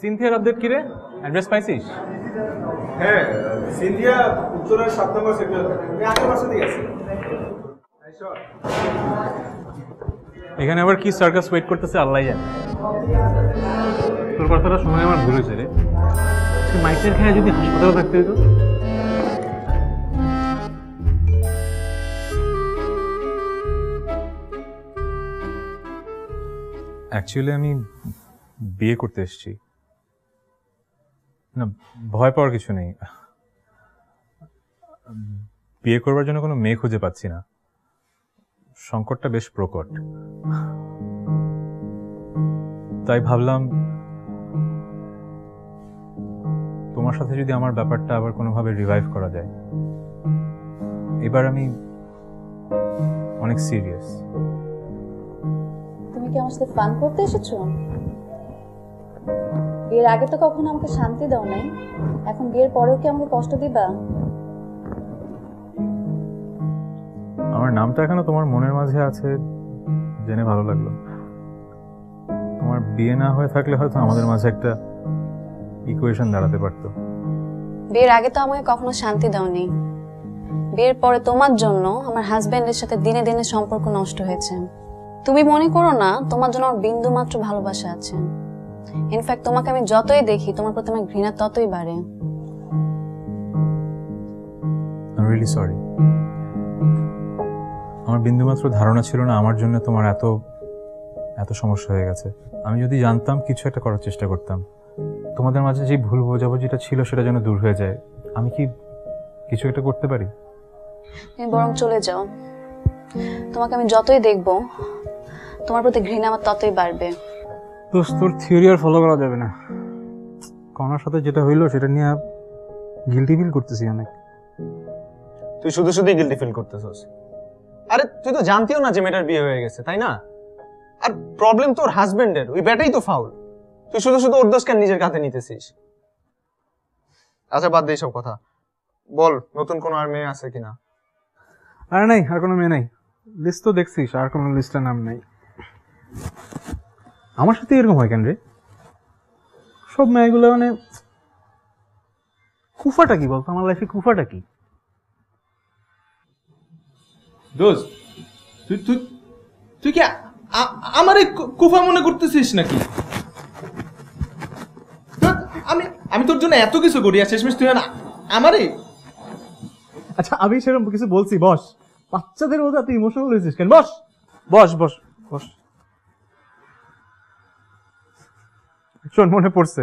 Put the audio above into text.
সিনথিয়ার update কি রে? Address পাইছিস? হ্যাঁ সিন্ধিয়া উত্তরের সাত নম্বর সেক্টর আছি। এখানে আবার কি সার্কাস ওয়েট করতেছে আল্লাহ জানে। তোর কথাটা সময় আমার ভুল হয়েছে রে। মাইকের খেয়ে যদি হাসপাতালে থাকতে হতো অ্যাকচুয়ালি আমি বিয়ে করতে এসেছি। না, ভয় পাওয়ার কিছু নেই। বিয়ে করবার জন্য কোনো মেয়ে খুঁজে পাচ্ছি না। সংকটটা বেশ প্রকট। তাই ভাবলাম, তোমার সাথে যদি আমার ব্যাপারটা আবার কোনোভাবে রিভাইভ করা যায়। এবার আমি অনেক সিরিয়াস তুমি কি আমার সাথে ফান করতে এসেছ? বিয়ের আগে তো কখনো আমাকে শান্তি দাও নাই। এখন বিয়ের পরেও কি আমাকে কষ্ট দিবা? আমার নামটা এখনও তোমার মনের মাঝে আছে জেনে ভালো লাগল। তোমার বিয়ে না হয়ে থাকলে হয়তো আমাদের মাঝে একটা ইকুয়েশন দাঁড়াতে পারতো। বিয়ের আগে তো আমাকে কখনো শান্তি দাওনি। বিয়ের পরে তোমার জন্য আমার হাজবেন্ডের সাথে দিনে দিনে সম্পর্ক নষ্ট হয়েছে। তুমি মনে করো না তোমার জন্য আমার বিন্দু মাত্র ভালোবাসা আছে। ইনফ্যাক্ট তোমাকে আমি যতই দেখি তোমার প্রতি আমার ঘৃণা ততই বাড়ে। আই রিয়েলি সরি আমার বিন্দুমাত্র ধারণা ছিল না আমার জন্য তোমার এত এত সমস্যা হয়ে গেছে। আমি যদি জানতাম কিছু একটা করার চেষ্টা করতাম। তোমাদের মাঝে যে ভুল বোঝাবুঝিটা ছিল সেটা যেন দূর হয়ে যায়। আমি কি কিছু একটা করতে পারি? তুমি বরং চলে যাও। তোমাকে আমি যতই দেখব তোমার প্রতি ঘৃণা আমার ততই বাড়বে। তোর থিওরি আর ফলো করা যাবে না। কনার সাথে যেটা হইল সেটা নিয়ে গিলটি ফিল করতেছি অনেক। তুই শুধু শুধুই গিল্টি ফিল করতেছস। আরে তুই তো জানতিও না যে মেয়েটার বিয়ে হয়ে গেছে তাই না? আর প্রবলেম তোর হাজবেন্ডের ওই ব্যাটাই তো ফাউল তুই শুধু শুধু ওর দোষ কেন নিজের কাঁধে নিতেছিস। আচ্ছা বাদ দে সব কথা। বল নতুন কোনো আর মেয়ে আছে কিনা? আর নাই আর কোনো মেয়ে নাই। লিস্ট তো দেখছিস আর কোনো লিস্টের নাম নাই। আমার সাথে এরকম হয় কেন রে? সব মেয়েগুলো মানে কুফাটা কি বলতো? আমার লাইফে কুফাটা কি? দোস্ত তুই তুই তুই কি আমারে কুফা মনে করতেছিস নাকি? আমি আমি তোর জন্য এত কিছু করি আর শেষমেশ তুই না আমারে? আচ্ছা আমি সেরকম কিছু বলছি বস। বাচ্চাদের মতো তুই ইমোশনাল হয়েছিস কেন? বস বস বস বস। শোন মনে পড়ছে।